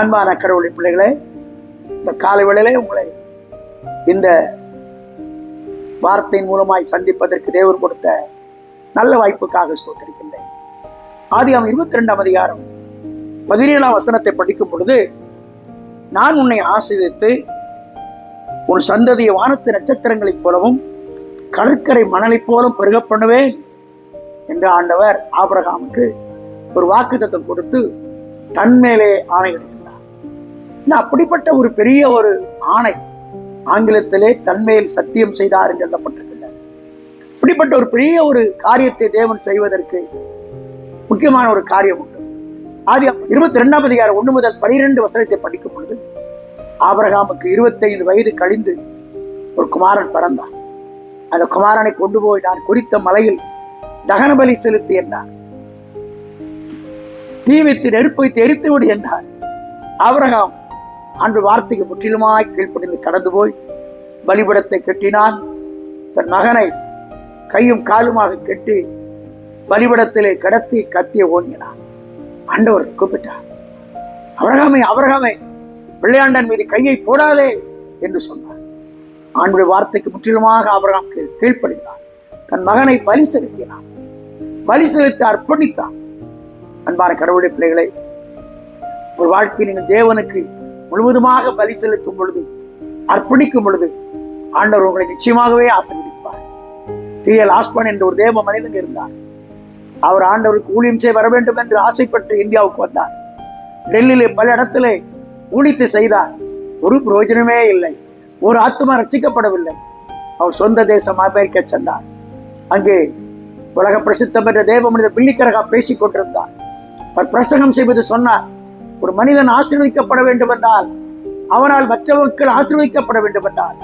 அன்பான கடவுளின் பிள்ளைகளே இந்த காலை வேளையிலே உங்களை இந்த வார்த்தையின் மூலமாய் சந்திப்பதற்கு தேவர் கொடுத்த நல்ல வாய்ப்புக்காக ஸ்தோத்திருக்கின்றேன். ஆதி அவன் இருபத்தி ரெண்டாம் அதிகாரம் பதினேழாம் வசனத்தை படிக்கும் பொழுது நான் உன்னை ஆசிரியத்து உன் சந்ததியை வானத்து நட்சத்திரங்களைப் போலவும் கடற்கரை மணலைப் போலும் பெருக பண்ணுவேன் என்று ஆண்டவர் ஆபரகாமுக்கு ஒரு வாக்குத்தத்தம் கொடுத்து தன்மேலே ஆணையிடுகிறார். அப்படிப்பட்ட ஒரு பெரிய ஒரு ஆணை ஆங்கிலத்திலே தன்மையில் சத்தியம் செய்தார் என்று எழுதப்பட்டிருக்கின்றார் இப்படிப்பட்ட ஒரு பெரிய ஒரு காரியத்தை தேவன் செய்வதற்கு முக்கியமான ஒரு காரியம் உண்டு. ஆதி இருபத்தி ரெண்டாம் அதிகாரம் ஒன்று முதல் பனிரெண்டு வசனத்தை படிக்கும் பொழுது ஆபரகாமுக்கு இருபத்தைந்து வயது கழிந்து ஒரு குமாரன் பிறந்தான். அந்த குமாரனை கொண்டு போய் நான் குறித்த மலையில் தகன பலி செலுத்தி என்றார். தீவித்து நெருப்பு வைத்து எரித்து விடு என்றார். ஆபரகாம் அன்று வார்த்தைக்கு முற்றிலுமாய் கீழ்ப்படிந்து கடந்து போய் பலிபடத்தை கட்டினான். தன் மகனை கையும் காலுமாக கெட்டி பலிபடத்திலே கடத்தி கத்திய ஓங்கினான். ஆண்டவர் கூப்பிட்டார். அவரகாமை அவரகமே பிள்ளையாண்டன் மீது கையை போடாதே என்று சொன்னார். ஆண்டுடைய வார்த்தைக்கு முற்றிலுமாக அவரகம் கீழ்ப்படிந்தான். தன் மகனை பலி செலுத்தினான். பலி செலுத்தி அர்ப்பணித்தான். அன்பான கடவுளுடைய பிள்ளைகளை ஒரு வாழ்க்கை நீங்கள் தேவனுக்கு முழுவதுமாக பலி செலுத்தும் பொழுது அர்ப்பணிக்கும் பொழுது ஆண்டவர் உங்களை நிச்சயமாகவே ஆசீர்வதிப்பார். டி எல் ஆஸ்பன் என்ற ஒரு தேவ மனிதன் இருந்தார். அவர் ஆண்டவருக்கு ஊழியம் செய்ய வர வேண்டும் என்று ஆசைப்பட்டு இந்தியாவுக்கு வந்தார். டெல்லியிலே பல இடத்திலே ஊழித்து செய்தார். ஒரு பிரயோஜனமே இல்லை. ஒரு ஆத்மா ரட்சிக்கப்படவில்லை. அவர் சொந்த தேசம் அமெரிக்க சென்றார். அங்கே உலக பிரசித்தம் பெற்ற தேவ மனிதர் பில்லிக்கரகா பேசிக் கொண்டிருந்தார். அவர் பிரசங்கம் செய்வது சொன்னார். ஒரு மனிதன் ஆசீர்வதிக்கப்பட வேண்டும் என்றால் அவனால் மற்றவர்கள் ஆசீர்வதிக்கப்பட வேண்டும் என்றால்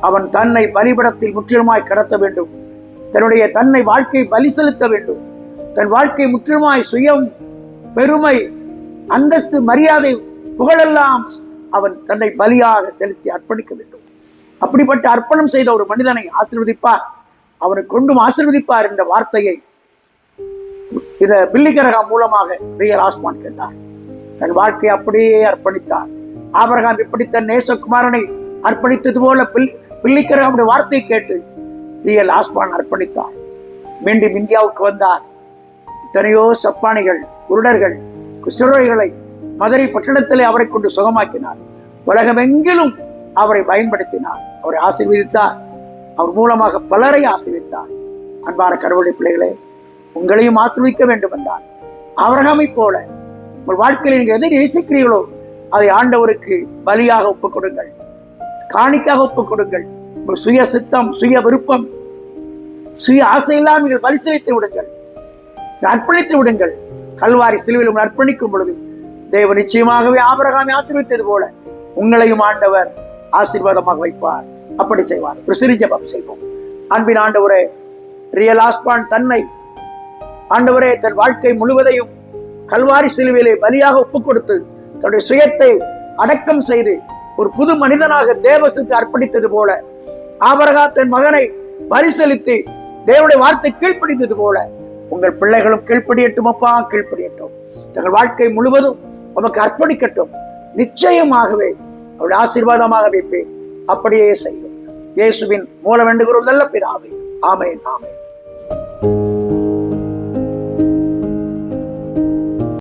அவன் தன்னை பலிபடத்தில் முற்றிலுமாய் கடத்த வேண்டும். தன்னுடைய தன்னை வாழ்க்கையை பலி செலுத்த வேண்டும். தன் வாழ்க்கை முற்றிலுமாய் சுயம் பெருமை அந்தஸ்து மரியாதை புகழெல்லாம் அவன் தன்னை பலியாக செலுத்தி அர்ப்பணிக்க வேண்டும். அப்படிப்பட்ட அர்ப்பணம் செய்த ஒரு மனிதனை ஆசிர்வதிப்பார். அவனை கொண்டும் ஆசிர்வதிப்பார் என்ற வார்த்தையை இத பில்லிகரகம் மூலமாக ரியல் ஆஸ்மான் கேட்டார். தன் வாழ்க்கையை அப்படியே அர்ப்பணித்தார். ஆபரகாம் இப்படி தன் நேசகுமாரனை அர்ப்பணித்தது போல பில் பில்லிக்கரகாமுடைய வார்த்தையை கேட்டு ரியல் ஆஸ்மான் அர்ப்பணித்தார். மீண்டும் இந்தியாவுக்கு வந்தார். எத்தனையோ சப்பானிகள் குருடர்கள் குசுரோய்களை மதுரை பட்டணத்திலே அவரை கொண்டு சுகமாக்கினார். உலகமெங்கிலும் அவரை பயன்படுத்தினார். அவரை ஆசீர்வதித்தார். அவர் மூலமாக பலரை ஆசீர்வித்தார். அன்பான கடவுளை பிள்ளைகளே உங்களையும் ஆசிர்விக்க வேண்டும் என்றார் அவரகமை போல உங்கள் வாழ்க்கையில் நீங்கள் எதை நேசிக்கிறீர்களோ அதை ஆண்டவருக்கு பலியாக ஒப்புக் கொடுங்கள் காணிக்காக ஒப்புக் கொடுங்கள் உங்கள் சுய சித்தம் சுய விருப்பம் சுய ஆசையெல்லாம் நீங்கள் பரிசீலித்து விடுங்கள். அர்ப்பணித்து விடுங்கள். கல்வாரி சிலுவையில் உங்கள் அர்ப்பணிக்கும் பொழுது தேவ நிச்சயமாகவே ஆபரகாமை ஆசீர்வித்தது போல உங்களையும் ஆண்டவர் ஆசீர்வாதமாக வைப்பார். அப்படி செய்வார். ஒரு சிறு ஜபம் செய்வோம். அன்பின் ஆண்டவரே ரியல் ஆஸ்பான் தன்னை ஆண்டவரே தன் வாழ்க்கை முழுவதையும் கல்வாரி சிலுவையிலே பலியாக ஒப்பு கொடுத்து தன்னுடைய சுயத்தை அடக்கம் செய்து ஒரு புது மனிதனாக தேவசுக்கு அர்ப்பணித்தது போல ஆபரகா தன் மகனை பலி செலுத்தி தேவனுடைய வார்த்தை கீழ்ப்படித்தது போல உங்கள் பிள்ளைகளும் கீழ்ப்படியட்டும் அப்பா கீழ்ப்படியட்டும். தங்கள் வாழ்க்கை முழுவதும் உமக்கு அர்ப்பணிக்கட்டும். நிச்சயமாகவே அவருடைய ஆசீர்வாதமாக வைப்பேன். அப்படியே செய்யும். இயேசுவின் மூலம் வேண்டுகிறோம் நல்ல பிதாவே. ஆமேன் ஆமேன்.